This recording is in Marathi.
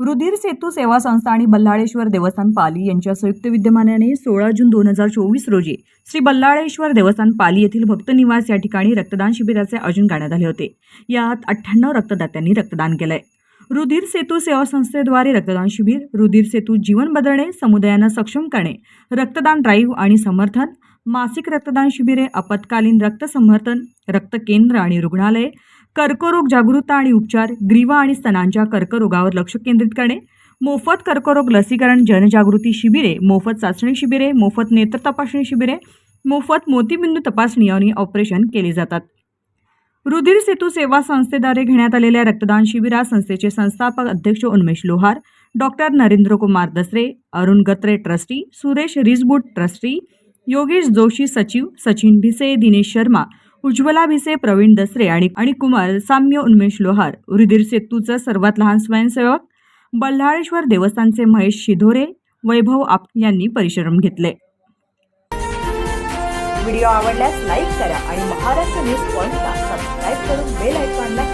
रुधिर सेतू सेवा संस्था आणि बल्लाळेश्वर देवस्थान पाली यांच्या संयुक्त विद्यमानाने सोळा जून दोन हजार चोवीस रोजी श्री बल्लाळेश्वर देवस्थान पाली येथील भक्त निवास या ठिकाणी रक्तदान शिबिराचे आयोजन करण्यात आले होते. यात अठ्ठ्याण्णव रक्तदात्यांनी रक्तदान केलंय. रुधिर सेतू सेवा संस्थेद्वारे रक्तदान शिबिर रुधिर सेतू जीवन बदलणे समुदायांना सक्षम करणे रक्तदान ड्राईव्ह आणि समर्थन मासिक रक्तदान शिबिरे आपत्कालीन रक्तसमर्थन रक्तकेंद्र रक्त केंद्र आणि रुग्णालये कर्करोग जागरूकता आणि उपचार ग्रीवा आणि स्तनांच्या कर्करोगावर लक्ष केंद्रित करणे मोफत कर्करोग लसीकरण जनजागृती शिबिरे मोफत चाचणी शिबिरे मोफत नेत्र तपासणी शिबिरे मोफत मोतीबिंदू तपासणी आणि ऑपरेशन केले जातात. रुधिर सेतू सेवा संस्थेद्वारे घेण्यात आलेल्या रक्तदान शिबिरात संस्थेचे संस्थापक अध्यक्ष Unmesh Lohar doctor Narendra Kumar Dasre Arun Gatre trustee Suresh Rijbut trustee Yogesh Joshi सचिव सचिन भिसे दिनेश शर्मा उज्ज्वला भिसे प्रवीण दसरे आणि आणि कुमार साम्य उन्मेष लोहार. रुधिर सेतूचं सर्वात लहान स्वयंसेवक. बल्हाळेश्वर देवस्थानचे महेश शिधोरे. वैभव आप यांनी परिश्रम घेतले. व्हिडिओ आवडल्यास लाईक करा आणि महाराष्ट्र न्यूज पॉइंटला सबस्क्राईब करून बेल आयकॉनला